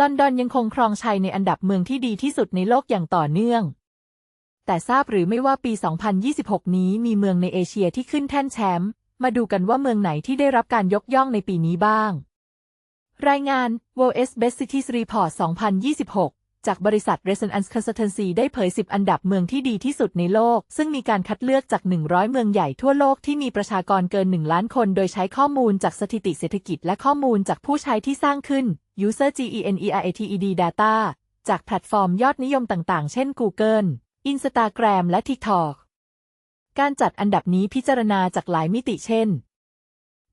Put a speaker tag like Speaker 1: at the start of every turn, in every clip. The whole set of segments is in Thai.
Speaker 1: ลอนดอนยังคงครองชัยในอันดับเมืองที่ดีที่สุดในโลกอย่างต่อเนื่อง แต่ทราบหรือไม่ว่าปี 2026 นี้มีเมืองในเอเชียที่ขึ้นแท่นแชมป์ มาดูกันว่าเมืองไหนที่ได้รับการยกย่องในปีนี้บ้าง รายงาน World's Best Cities Report 2026 จากบริษัท Resonance Consultancy ได้เผย 10 อันดับเมืองที่ดีที่สุดในโลก ซึ่งมีการคัดเลือกจาก 100 เมืองใหญ่ทั่วโลกที่มีประชากรเกิน 1 ล้านคน โดยใช้ข้อมูลจากสถิติเศรษฐกิจและข้อมูลจากผู้ใช้ที่สร้างขึ้น User Generated Data จากแพลตฟอร์มยอดนิยมต่างๆ เช่น Google Instagram และ TikTok การจัดอันดับนี้พิจารณาจากหลายมิติเช่น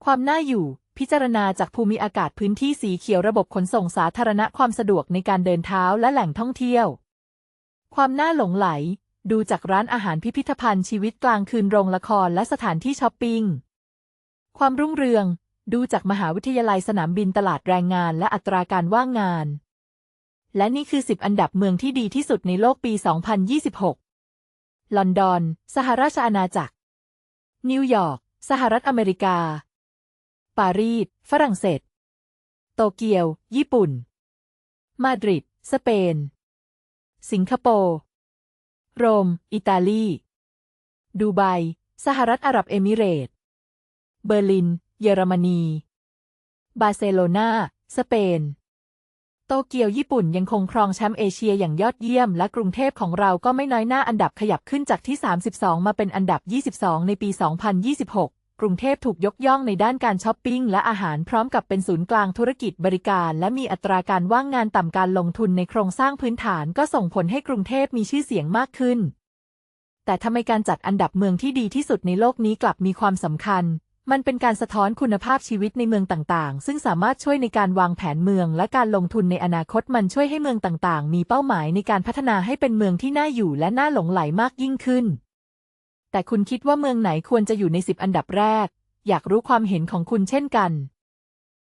Speaker 1: ความน่าอยู่ พิจารณาจากภูมิอากาศพื้นที่สีเขียวระบบขนส่งสาธารณะความสะดวกในการเดินเท้าและแหล่งท่องเที่ยว ความน่าหลงไหล ดูจากร้านอาหารพิพิธภัณฑ์ชีวิตกลางคืนโรงละครและสถานที่ช้อปปิ้ง ความรุ่งเรือง ดูจากมหาวิทยาลัยสนามบินตลาดแรงงานและอัตราการว่างงาน และนี่คือ 10 อันดับเมืองที่ดีที่สุดในโลกปี 2026 ลอนดอน สหราชอาณาจักร นิวยอร์ก สหรัฐอเมริกา ปารีส ฝรั่งเศส โตเกียว ญี่ปุ่น มาดริด สเปน สิงคโปร์ โรม อิตาลี ดูไบ สหรัฐอาหรับเอมิเรตส์เบอร์ลิน เยอรมนี บาร์เซโลนา สเปน โตเกียว ญี่ปุ่นยังคงครองแชมป์เอเชียอย่างยอดเยี่ยม และกรุงเทพของเราก็ไม่น้อยหน้าอันดับขยับขึ้นจากที่ 32 มาเป็นอันดับ 22 ในปี 2026 กรุงเทพถูกยกย่องในด้านการช้อปปิ้งและอาหารพร้อมกับเป็นศูนย์กลางธุรกิจบริการ และมีอัตราการว่างงานต่ำการลงทุนในโครงสร้างพื้นฐานก็ส่งผลให้กรุงเทพมีชื่อเสียงมากขึ้น แต่ทำไมการจัดอันดับเมืองที่ดีที่สุดในโลกนี้กลับมีความสำคัญ มันเป็นการสะท้อนคุณภาพชีวิตในเมืองต่างๆ ซึ่งสามารถช่วยในการวางแผนเมือง และการลงทุนในอนาคตมันช่วยให้เมืองต่างๆ มีเป้าหมายในการพัฒนาให้เป็นเมืองที่น่าอยู่และน่าหลงไหลมากยิ่งขึ้น แต่คุณคิดว่าเมืองไหนควรจะอยู่ใน 10 อันดับแรก อยากรู้ความเห็นของคุณเช่นกัน